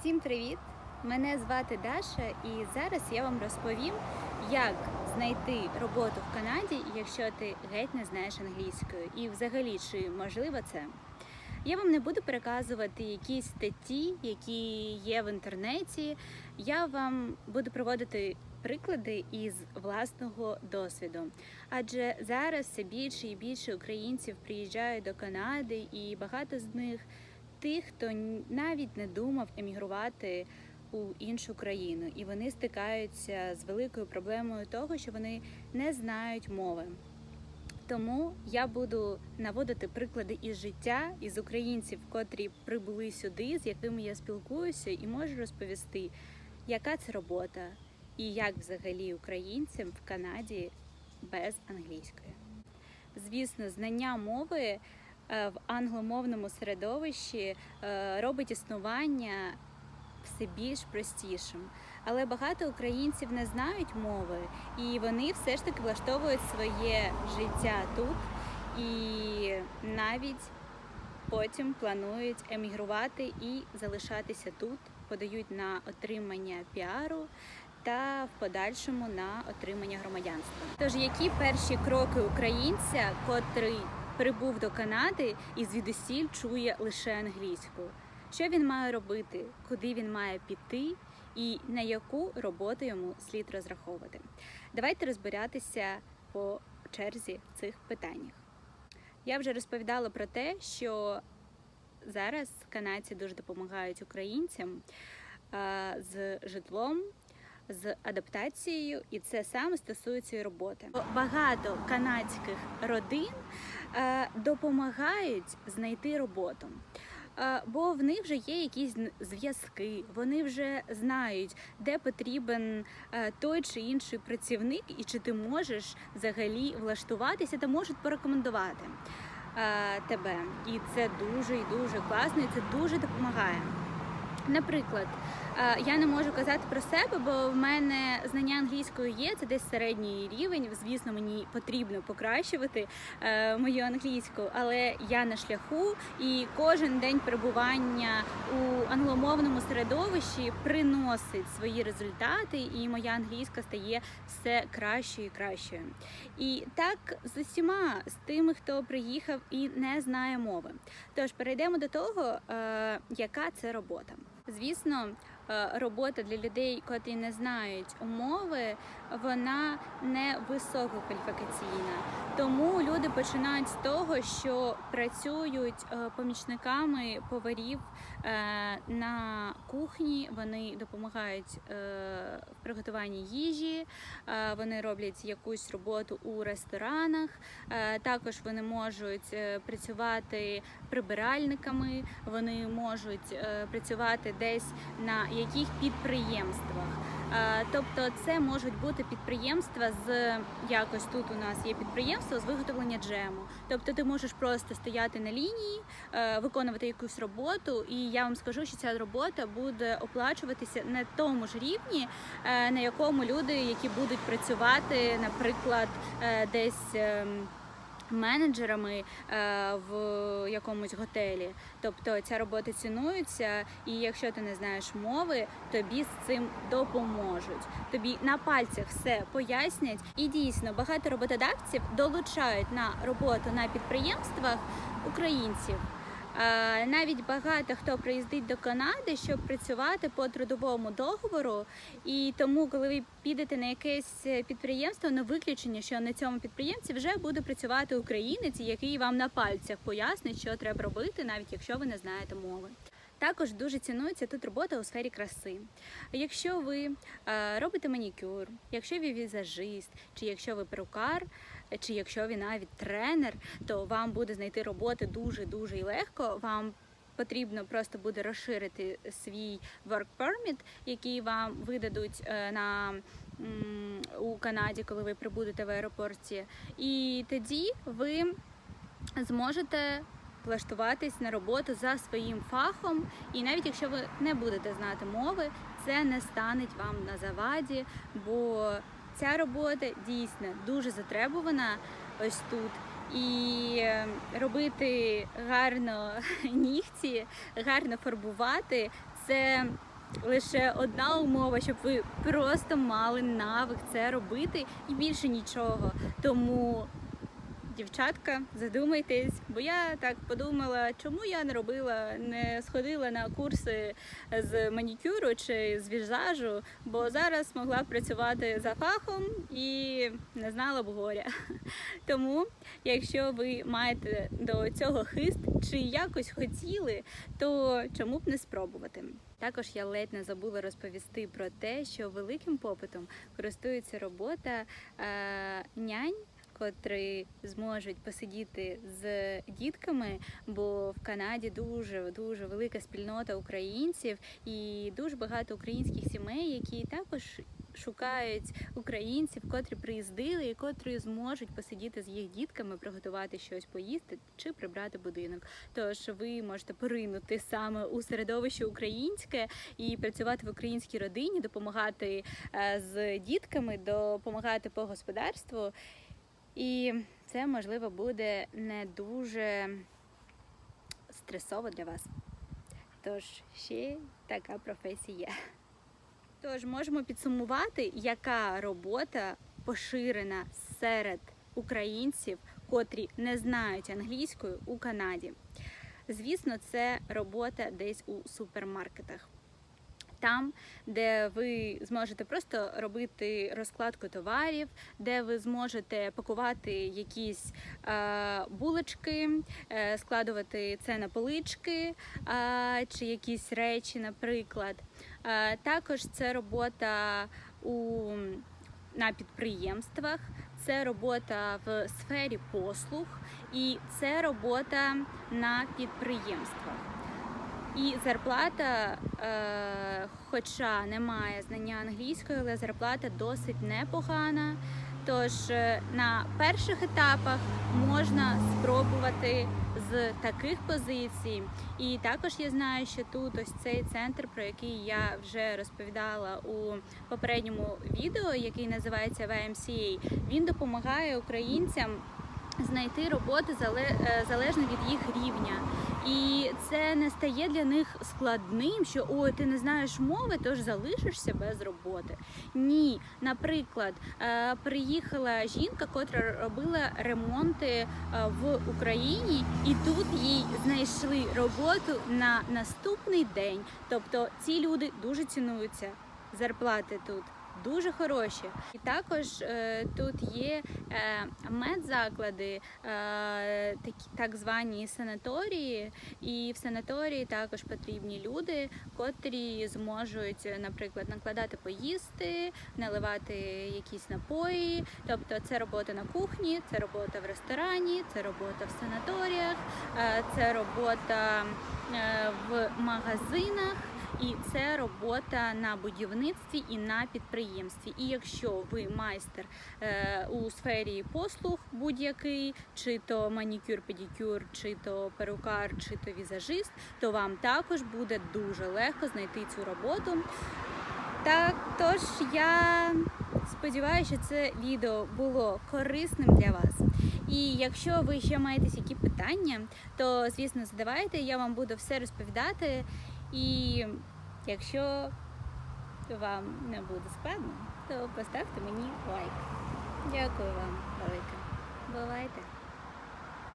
Всім привіт! Мене звати Даша, і зараз я вам розповім, як знайти роботу в Канаді, якщо ти геть не знаєш англійської, і взагалі чи можливо це. Я вам не буду переказувати якісь статті, які є в інтернеті. Я вам буду проводити приклади із власного досвіду. Адже зараз все більше і більше українців приїжджають до Канади, і багато з них тих, хто навіть не думав емігрувати у іншу країну, і вони стикаються з великою проблемою того, що вони не знають мови. Тому я буду наводити приклади із життя із українців, котрі прибули сюди, з якими я спілкуюся, і можу розповісти, яка це робота, і як взагалі українцям в Канаді без англійської. Звісно, знання мови в англомовному середовищі е, робить існування все більш простішим. Але багато українців не знають мови, і вони все ж таки влаштовують своє життя тут і навіть потім планують емігрувати і залишатися тут, подають на отримання піару та в подальшому на отримання громадянства. Тож, які перші кроки українця, котрий прибув до Канади і звідусіль чує лише англійську? Що він має робити, куди він має піти, і на яку роботу йому слід розраховувати? Давайте розбиратися по черзі цих питаннях. Я вже розповідала про те, що зараз канадці дуже допомагають українцям з житлом. З адаптацією, і це саме стосується роботи. Багато канадських родин допомагають знайти роботу. Е, Бо в них вже є якісь зв'язки, вони вже знають, де потрібен е, той чи інший працівник, і чи ти можеш взагалі влаштуватися та можуть порекомендувати е, тебе. І це дуже і дуже класно, і це дуже допомагає. Наприклад, е, я не можу казати про себе, бо в мене знання англійської є, це десь середній рівень. Звісно, мені потрібно покращувати е, мою англійську, але я на шляху, і кожен день перебування у англомовному середовищі приносить свої результати, і моя англійська стає все кращою і кращою. І так з усіма з тими, хто приїхав і не знає мови. Тож перейдемо до того, е, яка це робота. Звісно, е, робота для людей, котрі не знають мови, вона не висококваліфікаційна. Тому люди починають з того, що працюють е, помічниками поварів е, на кухні. Вони допомагають в приготуванні їжі, вони роблять якусь роботу у ресторанах. Також вони можуть працювати прибиральниками, вони можуть працювати десь на яких підприємствах. Е, Тобто, це можуть бути підприємства з якось тут у нас є підприємство з виготовлення джему. Тобто, ти можеш просто стояти на лінії, е, виконувати якусь роботу, і я вам скажу, що ця робота буде оплачуватися на тому ж рівні, е, на якому люди, які будуть працювати, наприклад, десь. Менеджерами е, в якомусь готелі, тобто ця робота цінується, і якщо ти не знаєш мови, тобі з цим допоможуть. Тобі на пальцях все пояснять, і дійсно багато роботодавців долучають на роботу на підприємствах українців. Навіть багато хто приїздить до Канади, щоб працювати по трудовому договору. І тому, коли ви підете на якесь е, підприємство, не виключення, що на цьому підприємці вже буде працювати українець, який вам на пальцях пояснить, що треба робити, навіть якщо ви не знаєте мови. Також дуже цінується тут робота у сфері краси. Якщо ви е, робите манікюр, якщо ви візажист, чи якщо ви перукар, чи якщо ви навіть тренер, то вам буде знайти роботи дуже дуже легко. Вам потрібно просто буде розширити свій work permit, який вам видадуть е, на у Канаді, коли ви прибудете в аеропорті, і тоді ви зможете влаштуватись на роботу за своїм фахом, і навіть якщо ви не будете знати мови, це не стане вам на заваді, бо ця робота дійсно дуже затребувана ось тут. І е, робити гарно нігті, гарно фарбувати це лише одна умова, щоб ви просто мали навик це робити і більше нічого. Тому, дівчатка, задумайтесь, бо я так подумала, чому я не робила, не сходила на курси з манікюру чи з візажу, бо зараз могла б працювати за фахом і не знала б горя. Тому, якщо ви маєте до цього хист чи якось хотіли, то чому б не спробувати? Також я ледь не забула розповісти про те, що великим попитом користується робота е, нянь. Котрі зможуть посидіти з дітками, бо в Канаді дуже дуже велика спільнота українців і дуже багато українських сімей, які також шукають українців, котрі приїздили і котрі зможуть посидіти з їх дітками, приготувати щось поїсти чи прибрати будинок. Тож ви можете поринути саме у середовище українське і працювати в українській родині, допомагати е, з дітками, допомагати по господарству. І це можливо буде не дуже стресово для вас. Тож ще така професія. Тож можемо підсумувати, яка робота поширена серед українців, котрі не знають англійською у Канаді. Звісно, це робота десь у супермаркетах. Там, де ви зможете просто робити розкладку товарів, де ви зможете пакувати якісь е, булочки, е, складувати це на полички е, чи якісь речі, наприклад. Е, також це робота у, на підприємствах, це робота в сфері послуг і це робота на підприємствах. І зарплата, е, хоча немає знання англійської, але зарплата досить непогана. Тож е, на перших етапах можна спробувати з таких позицій. І також я знаю, що тут ось цей центр, про який я вже розповідала у попередньому відео, який називається VMCA, він допомагає українцям знайти роботу зале- е, залежно від їх рівня. І це не стає для них складним, що ой, ти не знаєш мови, тож залишишся без роботи. Ні, наприклад, е, приїхала жінка, котра робила ремонти е, в Україні, і тут їй знайшли роботу на наступний день. Тобто ці люди дуже цінуються. Зарплати тут дуже хороші. І також е, тут є е, медзаклади, е, такі так звані санаторії. І в санаторії також потрібні люди, котрі зможуть, наприклад, накладати поїсти, наливати якісь напої. Тобто це робота на кухні, це робота в ресторані, це робота в санаторіях, е, це робота е, в магазинах. І це робота на будівництві і на підприємстві. І якщо ви майстер е, у сфері послуг будь-який, чи то манікюр, педикюр, чи то перукар, чи то візажист, то вам також буде дуже легко знайти цю роботу. Так, тож я сподіваюся, що це відео було корисним для вас. І якщо ви ще маєте які питання, то звісно задавайте, я вам буду все розповідати. І якщо вам не буде складно, то поставте мені лайк. Дякую вам велике. Бувайте!